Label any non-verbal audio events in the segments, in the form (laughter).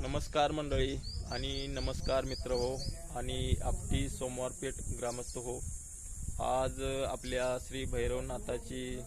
नमस्कार मंडळी आणि नमस्कार मित्र हो आणि आपटी सोमवारपेठ ग्रामस्थ हो. आज आपल्या श्री भैरवनाथाची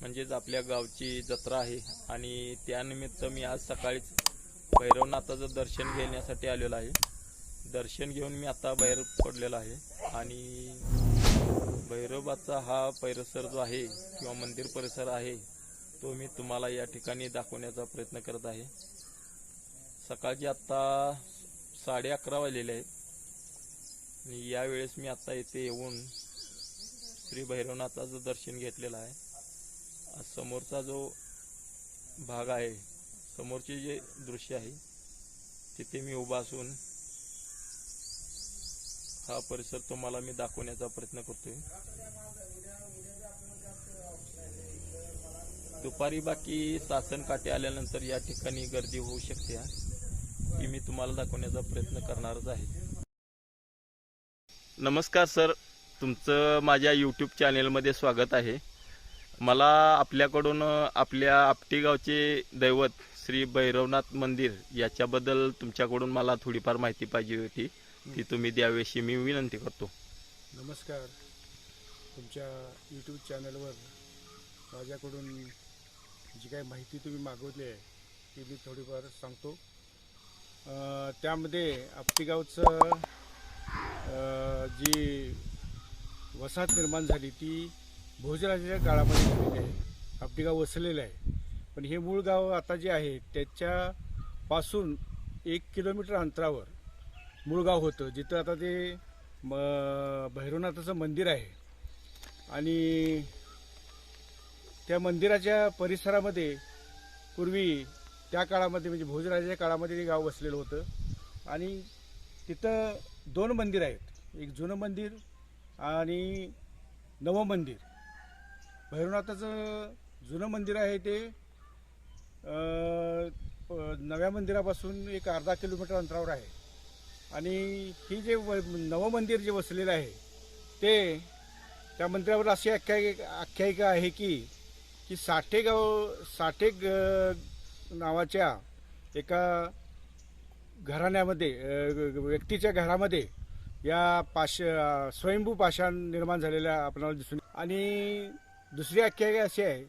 म्हणजेच आपल्या गावची जत्रा आहे आणि त्यानिमित्त मी आज सकाळीच भैरवनाथाचं दर्शन घेण्यासाठी आलेलो आहे. दर्शन घेऊन मी आता बाहेर पडलेलो आहे आणि भैरवाचा हा परिसर जो आहे किंवा मंदिर परिसर आहे तो मी तुम्हाला या ठिकाणी दाखवण्याचा प्रयत्न करत आहे. सकाळची आत्ता साडे अकरा वाजलेले आहेत. आणि यावेळेस मी आत्ता इथे येऊन श्री भैरवनाथाचं दर्शन घेतलेलं आहे. समोरचा जो भाग आहे समोरचे जे दृश्य आहे तिथे मी उभा असून हा परिसर तुम्हाला मी दाखवण्याचा प्रयत्न करतोय. दुपारी बाकी सासन काटे आल्यानंतर या ठिकाणी गर्दी होऊ शकते की मी तुम्हाला दाखवण्याचा प्रयत्न करणारच आहे. नमस्कार सर. तुमचं माझ्या यूट्यूब चॅनेलमध्ये स्वागत आहे. मला आपल्याकडून आपल्या आपटेगावचे दैवत श्री भैरवनाथ मंदिर याच्याबद्दल तुमच्याकडून मला थोडीफार माहिती पाहिजे होती. ती तुम्ही द्यावीशी मी विनंती करतो. नमस्कार. तुमच्या यूट्यूब चॅनलवर माझ्याकडून जी काही माहिती तुम्ही मागवली आहे ती मी थोडीफार सांगतो. त्यामध्ये आपटीगावचं जी वसाहत निर्माण झाली ती भोजराजाच्या काळामध्ये झालेली आहे. आपटीगाव वसलेलं आहे. पण हे मूळ गाव आता जे आहे त्याच्यापासून एक किलोमीटर अंतरावर मूळ गाव होतं. जिथं आता ते म भैरवनाथाचं मंदिर आहे. आणि त्या मंदिराच्या परिसरामध्ये पूर्वी त्या काळामध्ये म्हणजे भोजराजाच्या काळामध्ये ते गाव वसलेलं होतं. आणि तिथं दोन मंदिर आहेत. एक जुनं मंदिर आणि नवं मंदिर. भैरवनाथाचं जुनं मंदिर आहे ते प- नव्या मंदिरापासून एक अर्धा किलोमीटर अंतरावर आहे. आणि ही जे व नवं मंदिर जे वसलेलं आहे ते त्या मंदिरावर अशी आख्यायिका आख्यायिका आहे की की साठेगाव साठे ग- नावाच्या एका घराण्यामध्ये व्यक्तीच्या घरामध्ये या पाश स्वयंभू पाषाण निर्माण झालेल्या आपल्याला दिसून आणि दुसरी आख्यायिका अशी आहे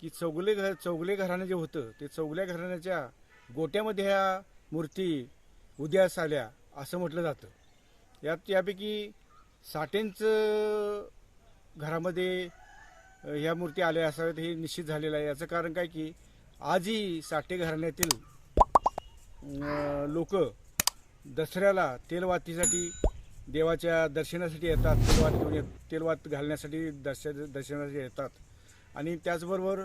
की चौगले घर चौगले घराणं जे होतं ते चौगल्या घराण्याच्या गोट्यामध्ये ह्या मूर्ती उद्यास आल्या असं म्हटलं जातं. यात यापैकी साठेंचं घरामध्ये ह्या मूर्ती आल्या असाव्यात हे निश्चित झालेलं आहे. याचं कारण काय की आजही साठे घराण्यातील लोक दसऱ्याला तेलवातीसाठी देवाच्या दर्शनासाठी येतात. तेलवात घेऊन येत तेलवात घालण्यासाठी दर्श दर्शनासाठी येतात. आणि त्याचबरोबर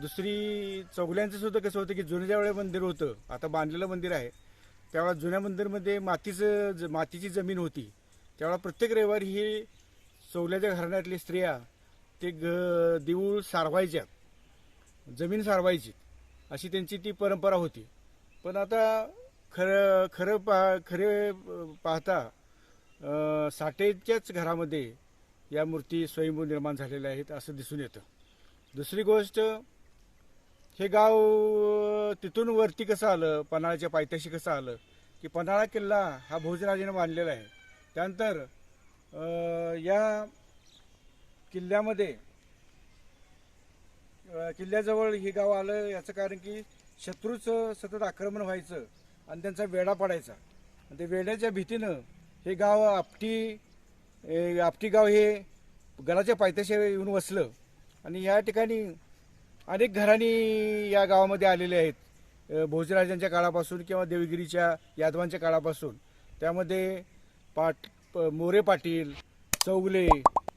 दुसरी चौगल्यांचं सुद्धा कसं होतं की जुनं वेळेला मंदिर होतं आता बांधलेलं मंदिर आहे त्यावेळेला जुन्या मंदिरमध्ये मातीचं ज मातीची जमीन होती. त्यावेळेला प्रत्येक रविवारी ही चौल्याच्या घराण्यातली स्त्रिया ते ग देऊळ सारवायच्या जमीन सारवायची अशी त्यांची ती परंपरा होती. पण आता खरं खरं पा खरे पाहता साठेच्याच घरामध्ये या मूर्ती स्वयंभू निर्माण झालेल्या आहेत असं दिसून येतं. दुसरी गोष्ट हे गाव तिथून वरती कसं आलं पन्हाळ्याच्या पायथ्याशी कसं आलं की पन्हाळा किल्ला हा भोजराजाने बांधलेला आहे. त्यानंतर या किल्ल्यामध्ये किल्ल्याजवळ हे गाव आलं याचं कारण की शत्रूचं सतत आक्रमण व्हायचं आणि त्यांचा वेढा पडायचा. आणि ते वेड्याच्या भीतीनं हे गाव आपटी आपटी गाव हे घराच्या पायथ्याशी येऊन वसलं. आणि या ठिकाणी अनेक घराणी या गावामध्ये आलेले आहेत. भोजराजांच्या काळापासून किंवा देवगिरीच्या यादवांच्या काळापासून. त्यामध्ये पाट मोरे पाटील चौगले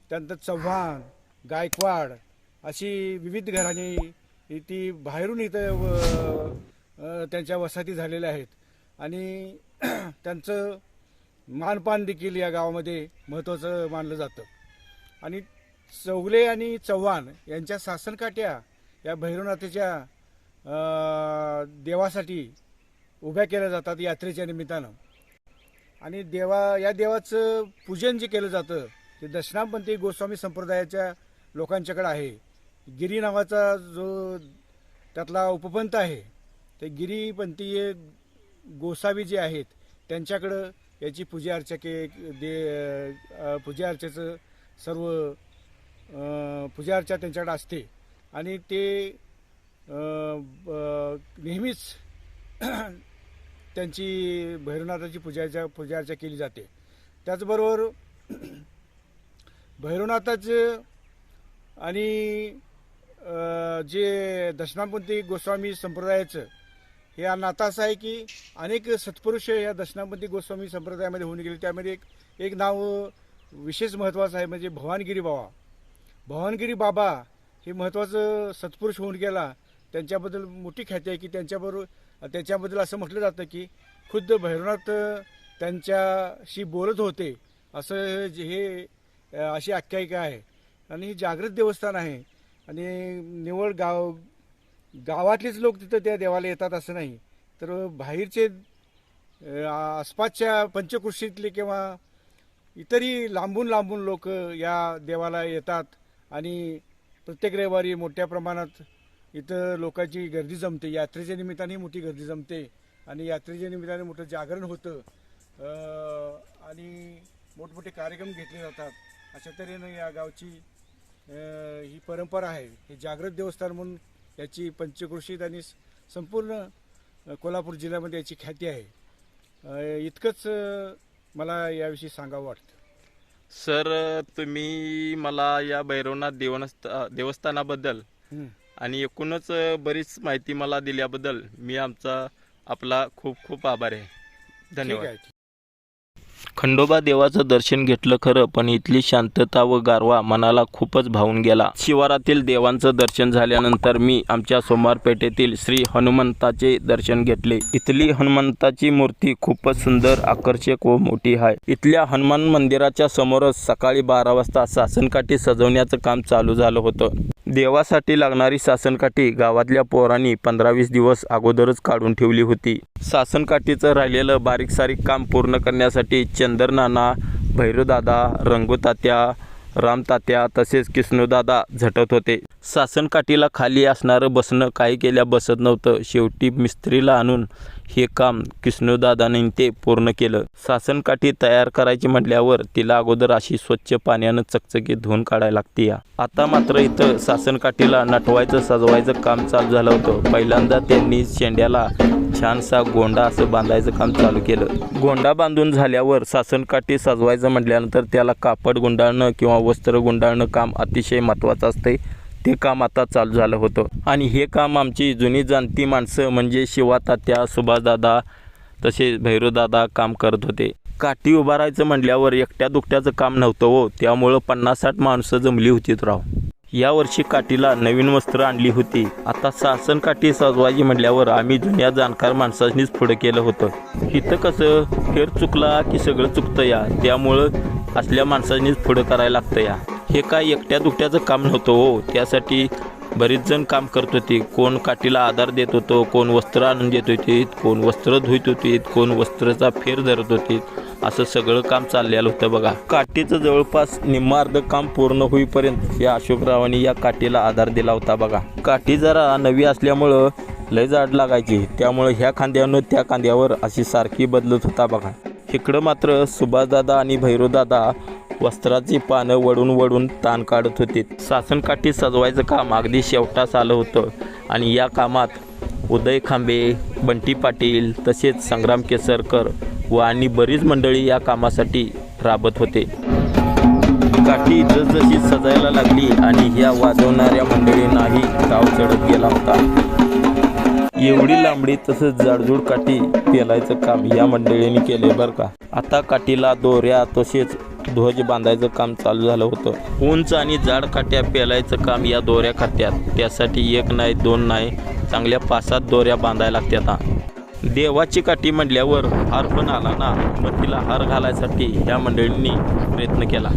त्यानंतर चव्हाण गायकवाड अशी विविध घराणी ती बाहेरून इथं व- त्यांच्या वसाहती झालेल्या आहेत. आणि (clears throat) त्यांचं मानपान देखील या गावामध्ये महत्त्वाचं मानलं जातं. आणि चौगले आणि चव्हाण यांच्या सासनकाट्या या भैरवनाथाच्या देवासाठी उभ्या केल्या जातात यात्रेच्या निमित्तानं. आणि देवा या देवाचं पूजन जे केलं जातं ते दशनामपंथी गोस्वामी संप्रदायाच्या लोकांच्याकडे आहे. गिरी नावाचा जो त्यातला उपपंथ आहे ते गिरीपंथीय गोसावी जे आहेत त्यांच्याकडं याची पूजा अर्चा के दे पूजा अर्चेचं सर्व पूजा अर्चा त्यांच्याकडे असते. आणि ते नेहमीच त्यांची भैरवनाथाची पूजाच्या पूजा अर्चा केली जाते. त्याचबरोबर भैरवनाथाचं आणि जे दक्षिणापंथी गोस्वामी संप्रदायाचं हे आ- नातं असं आहे की अनेक सत्पुरुष या दक्षिणापंथी गोस्वामी संप्रदायामध्ये होऊन गेले. त्यामध्ये एक एक नाव विशेष महत्त्वाचं आहे म्हणजे भवानगिरी बाबा. भवानगिरी बाबा हे महत्त्वाचं सत्पुरुष होऊन गेला. त्यांच्याबद्दल मोठी ख्याती आहे की त्यांच्याबरोबर त्याच्याबद्दल असं म्हटलं जातं की खुद्द भैरवनाथ त्यांच्याशी बोलत होते. असं जे हे अशी आख्यायिका आहे. आणि हे जागृत देवस्थान आहे. आणि निवड गाव गावातलेच लोक तिथं त्या देवाला येतात असं नाही. तर बाहेरचे आसपासच्या पंचकृषीतले किंवा इतरही लांबून लांबून लोक या देवाला येतात. आणि प्रत्येक रविवारी मोठ्या प्रमाणात इथं लोकांची गर्दी जमते. यात्रेच्या निमित्ताने मोठी गर्दी जमते. आणि यात्रेच्या निमित्ताने मोठं जागरण होतं. आणि मोठमोठे कार्यक्रम घेतले जातात. अशा तऱ्हेनं या गावची ही परंपरा आहे. हे जागृत देवस्थान म्हणून याची पंचकृषीत आणि संपूर्ण कोल्हापूर जिल्ह्यामध्ये याची ख्याती आहे. इतकंच मला याविषयी सांगावं वाटतं. सर तुम्ही मला या भैरवनाथ देवस्था देवस्थानाबद्दल. आणि एकूणच बरीच माहिती मला दिल्याबद्दल मी आमचा आपला खूप खूप आभार आहे. धन्यवाद. खंडोबा देवाचं दर्शन घेतलं खरं पण इथली शांतता व गारवा मनाला खूपच भावून गेला. शिवारातील देवांचं दर्शन झाल्यानंतर मी आमच्या सोमवारपेठेतील श्री हनुमंताचे दर्शन घेतले. इथली हनुमंताची मूर्ती खूपच सुंदर आकर्षक व मोठी आहे. इथल्या हनुमान मंदिराच्या समोरच सकाळी बारा वाजता सासनकाठी सजवण्याचं काम चालू झालं होतं. देवासाठी लागणारी सासनकाठी गावातल्या पोरांनी पंधरा वीस दिवस अगोदरच काढून ठेवली होती. सासनकाठीचं राहिलेलं बारीक सारीक काम पूर्ण करण्यासाठी चंदरनाना भैरवदादा रंगूतात्या रामतात्या तसेच किष्णूदादा झटत होते. सासनकाठीला खाली असणारं बसणं काही केल्या बसत नव्हतं. शेवटी मिस्त्रीला आणून हे काम कृष्णदादाने ते पूर्ण केलं. सासनकाठी तयार करायची म्हटल्यावर तिला अगोदर अशी स्वच्छ पाण्यानं चकचकीत धुवून काढायला लागते. या आता मात्र इथं सासनकाठीला नटवायचं सजवायचं काम चालू झालं होतं. पहिल्यांदा त्यांनी शेंड्याला छानसा गोंडा असं बांधायचं काम चालू केलं. गोंडा बांधून झाल्यावर सासनकाठी सजवायचं म्हटल्यानंतर त्याला कापड गुंडाळणं किंवा वस्त्र गुंडाळणं काम अतिशय महत्त्वाचं असते ते काम आता चालू झालं होतं. आणि हे काम आमची जुनी जाणती माणसं म्हणजे शिवातात्या सुभाषदादा तसेच भैरवदादा काम करत होते. काठी उभारायचं म्हटल्यावर एकट्या दुकट्याचं काम नव्हतं हो. त्यामुळं पन्नास साठ माणसं जमली होती राव. यावर्षी काठीला नवीन वस्त्र आणली होती. आता सासन काठी सजवायची म्हटल्यावर आम्ही जुन्या जाणकार माणसांनीच पुढं केलं होतं. इथं कसं फेर चुकला की सगळं चुकतं या. त्यामुळं असल्या माणसांनीच पुढं करायला लागतं या. हे काय एकट्या दुकट्याचं काम नव्हतं हो. त्यासाठी बरीच जण काम करत होते. कोण काठीला आधार देत होतो कोण वस्त्र आणून देत होते कोण वस्त्र धुत होते कोण वस्त्राचा फेर धरत होते असं सगळं काम चाललेलं होतं बघा. काठीचं जवळपास निम्मार्ध काम पूर्ण होईपर्यंत या अशोकरावांनी या काठीला आधार दिला होता बघा. काठी जरा नवी असल्यामुळं लय जाड लागायची. त्यामुळं ह्या खांद्यानं त्या खांद्यावर अशी सारखी बदलत होता बघा. इकडं मात्र सुभाषदादा आणि भैरवदादा वस्त्राची पानं वडून वडून ताण काढत होते. सासनकाठी सजवायचं काम अगदी शेवटास आलं होतं. आणि या कामात उदय खांबे बंटी पाटील तसेच संग्राम केसरकर व आणि बरीच मंडळी या कामासाठी राबत होते. काठी जसजशी सजायला लागली आणि ह्या वाजवणाऱ्या मंडळींनाही गाव चढत गेला होता. एवढी लांबडी तसंच जाडजूड काठी पेलायचं काम या मंडळींनी केले बरं का. आता काठीला दोऱ्या तसेच ध्वज बांधायचं काम चालू झालं होतं. उंच आणि जाड काट्या पेलायचं काम या दोऱ्या खात्यात. त्यासाठी एक नाही दोन नाही चांगल्या पाच सात दोऱ्या बांधायला लागतात हा. देवाची काठी म्हटल्यावर हार पण आला ना. मग तिला हार घालायसाठी ह्या मंडळींनी प्रयत्न केला.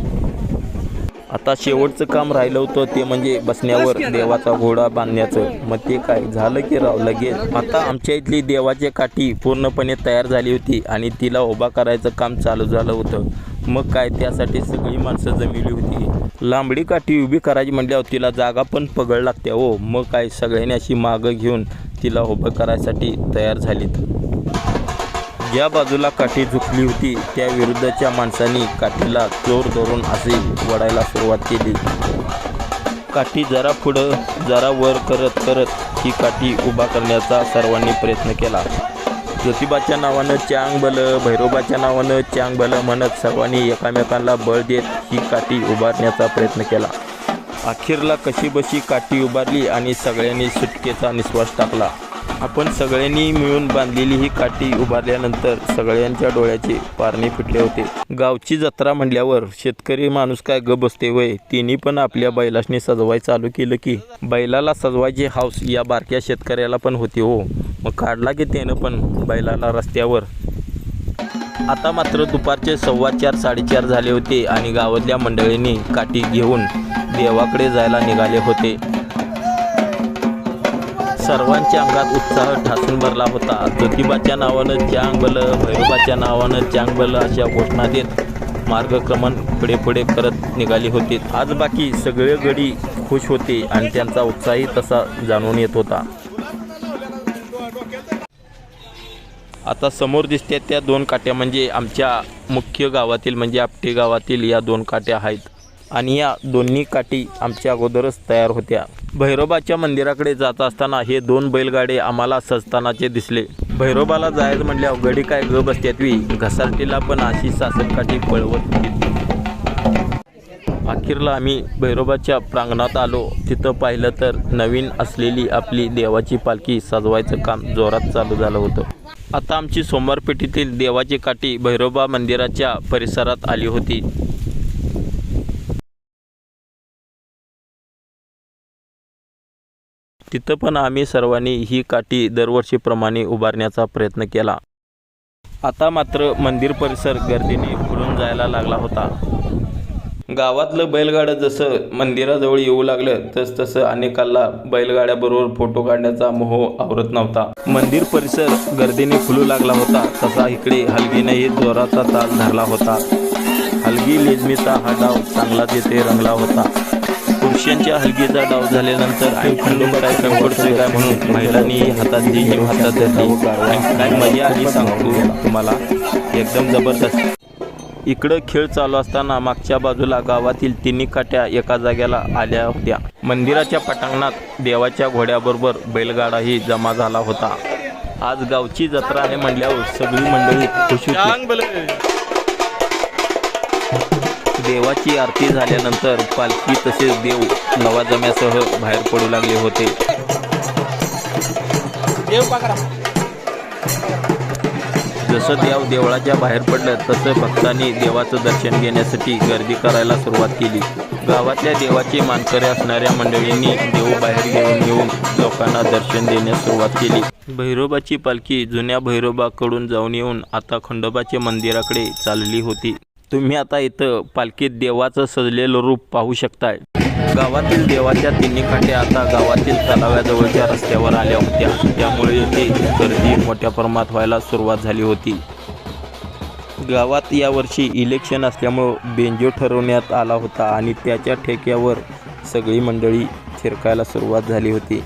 आता शेवटचं काम राहिलं होतं ते म्हणजे बसण्यावर देवाचा घोडा बांधण्याचं. मग ते काय झालं की राव लगेच? आता आमच्या इथली देवाची काठी पूर्णपणे तयार झाली होती आणि तिला उभा करायचं काम चालू झालं होतं. मग काय त्यासाठी सगळी माणसं जमिली होती. लांबडी काठी उभी करायची म्हटल्यावर तिला जागा पण पगड लागते हो. मग काय सगळ्यांनी अशी मागं घेऊन तिला उभं करायसाठी तयार झालीत. ज्या बाजूला काठी झुकली होती त्या विरुद्धच्या माणसांनी काठीला जोर धरून असे वडायला सुरुवात केली. काठी जरा पुढं जरा वर करत करत ही काठी उभा करण्याचा सर्वांनी प्रयत्न केला. ज्योतिबाच्या नावानं चांग भलं भैरोबाच्या नावानं चांग भलं म्हणत सर्वांनी एकामेकांना बळ देत ही काठी उभारण्याचा प्रयत्न केला. अखेरला कशी बशी काठी उभारली आणि सगळ्यांनी सुटकेचा निश्वास टाकला. आपण सगळ्यांनी मिळून बांधलेली ही काठी उभारल्यानंतर सगळ्यांच्या डोळ्याचे पारणे फिटले होते. गावची जत्रा म्हणल्यावर शेतकरी माणूस काय ग बसते वय? तिने पण आपल्या बैलाशने सजवाय चालू केलं की. बैलाला सजवायचे हाऊस या बारक्या शेतकऱ्याला पण होते हो. मग काढला की त्यानं पण बैलाला रस्त्यावर. आता मात्र दुपारचे सव्वा चार साडेचार झाले होते आणि गावातल्या मंडळींनी काठी घेऊन देवाकडे जायला निघाले होते. सर्वांच्या अंगात उत्साह ठासून भरला होता. ज्योतिबाच्या नावानं चांगबल भैरोबाच्या नावानं चांगबल अशा घोषणा देत मार्गक्रमण पुढे पुढे करत निघाली होती. आज बाकी सगळे गडी खुश होते आणि त्यांचा उत्साहही तसा जाणून येत होता. आता समोर दिसते त्या दोन काट्या म्हणजे आमच्या मुख्य गावातील म्हणजे आपटे गावातील या दोन काट्या आहेत. आणि या दोन्ही काठी आमच्या अगोदरच तयार होत्या. भैरोबाच्या मंदिराकडे जात असताना हे दोन बैलगाडे आम्हाला सजतानाचे दिसले. भैरोबाला जायचं म्हटल्या गडी काय ग बसत्यातवी घसारटीला पण अशी सासरकाठी पळवत होती. अखेरला आम्ही भैरोबाच्या प्रांगणात आलो. तिथं पाहिलं तर नवीन असलेली आपली देवाची पालखी सजवायचं काम जोरात चालू झालं होतं. आता आमची सोमवारपेठीतील देवाची काठी भैरोबा मंदिराच्या परिसरात आली होती. तिथं पण आम्ही सर्वांनी ही काठी दरवर्षीप्रमाणे उभारण्याचा प्रयत्न केला. आता मात्र मंदिर परिसर गर्दीने फुलून जायला लागला होता. गावातलं बैलगाडं जसं मंदिराजवळ येऊ लागलं तस तसं अनेकाला बैलगाड्याबरोबर फोटो काढण्याचा मोह आवरत नव्हता. मंदिर परिसर गर्दीने फुलू लागला होता तसा इकडे हलगीनेही जोराचा ताल धरला होता. हलगी लेजमीचा हा डाव चांगलाच येथे रंगला होता. पुरुषांच्या हलगीचा डाव झाल्यानंतर आणखी काय संकटतोय काय म्हणून महिलांनी हातात जी हातात धरली. आणि काय मजा आली सांगतो तुम्हाला. एकदम जबरदस्त. इकडं खेळ चालू असताना मागच्या बाजूला गावातील तिन्ही काट्या एका जाग्याला आल्या होत्या. मंदिराच्या पटांगणात देवाच्या घोड्याबरोबर बैलगाडाही जमा झाला होता. आज गावची जत्रा आहे म्हणल्यावर सगळी मंडळी खुश होती. देवाची आरती झाल्यानंतर पालखी तसेच देव लवाजम्यासह बाहेर पडू लागले होते. जसं देव देवळाच्या बाहेर पडलं तसं भक्तांनी देवाचं दर्शन घेण्यासाठी गर्दी करायला सुरुवात केली. गावातल्या देवाचे मानकरी असणाऱ्या मंडळींनी देव बाहेर घेऊन येऊन लोकांना दर्शन देण्यास सुरुवात केली. भैरोबाची पालखी जुन्या भैरोबाकडून जाऊन येऊन आता खंडोबाच्या मंदिराकडे चालली होती. तुम्ही आता इथं पालखीत देवाचं सजलेलं रूप पाहू शकताय. गावातील देवाच्या तिन्ही खांडे आता गावातील तलाव्याजवळच्या रस्त्यावर आल्या होत्या. त्यामुळे येथे गर्दी मोठ्या प्रमाणात व्हायला सुरुवात झाली होती. गावात यावर्षी इलेक्शन असल्यामुळं बेंजो ठरवण्यात आला होता आणि त्याच्या ठेक्यावर सगळी मंडळी थिरकायला सुरुवात झाली होती.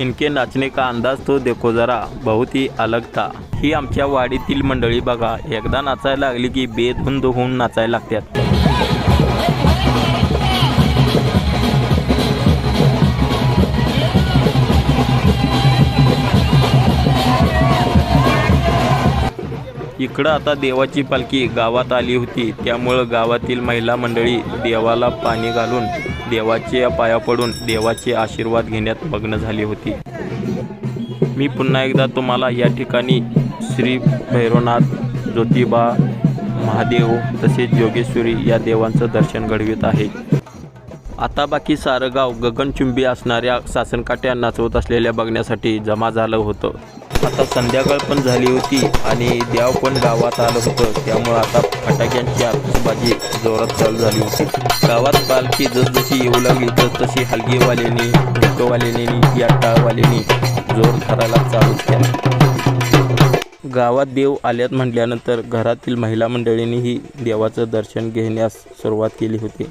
इनके नाचने का अंदाज तो देखो जरा बहुत ही अलग था. ही आमच्या वाडीतील मंडळी बघा एकदा नाचायला लागली की बेधुंद होऊन नाचायला लागतात. इकडं आता देवाची पालखी गावात आली होती. त्यामुळं गावातील महिला मंडळी देवाला पाणी घालून देवाच्या पाया पडून देवाचे आशीर्वाद घेण्यात मग्न झाली होती. मी पुन्हा एकदा तुम्हाला या ठिकाणी श्री भैरवनाथ ज्योतिबा महादेव तसेच योगेश्वरी या देवांचं दर्शन घडवित आहे. आता बाकी सारं गाव गगनचुंबी असणाऱ्या सासनकाठ्या नाचवत असलेल्या बघण्यासाठी जमा झालं होतं. आता संध्याकाळ पण झाली होती आणि देव पण गावात आलं होतं. त्यामुळं आता फटाक्यांची आतषबाजी जोरात चालू झाली होती. गावात पालखी जसजशी येऊ लागली तस तशी हलगीवाल्यानी या टाळवाल्याने जोर धरायला चालू केला. गावात देव आल्यात म्हटल्यानंतर घरातील महिला मंडळींनीही देवाचं दर्शन घेण्यास सुरुवात केली होती.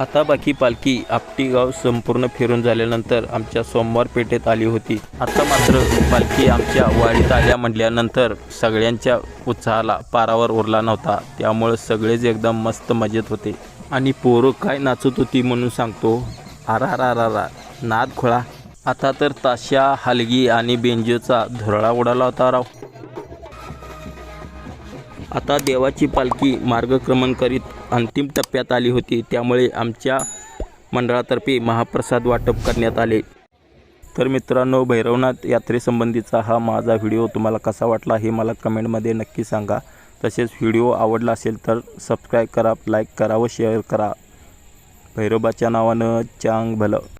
आता बाकी पालखी आपटी गाव संपूर्ण फिरून झाल्यानंतर आमच्या सोमवार पेठेत आली होती. आता मात्र पालखी आमच्या वाडीत आल्या म्हटल्यानंतर सगळ्यांच्या उत्साहाला पारावर उरला नव्हता. त्यामुळे सगळेच एकदम मस्त मजेत होते. आणि पोरं काय नाचत होती म्हणून सांगतो. आरा रा रा रा नाद खोळा. आता तर ताशा हलगी आणि बेंजोचा धुरळा उडाला होता राव. आता देवाची पालखी मार्गक्रमण करीत अंतिम टप्प्यात आली होती. त्यामुळे आमच्या मंडळातर्फे महाप्रसाद वाटप करण्यात आले. तर मित्रांनो भैरवनाथ यात्रेसंबंधीचा हा माझा व्हिडिओ तुम्हाला कसा वाटला हे मला कमेंटमध्ये नक्की सांगा. तसेच व्हिडिओ आवडला असेल तर सबस्क्राईब करा लाईक करा व शेअर करा. भैरोबाच्या नावानं चांग भलं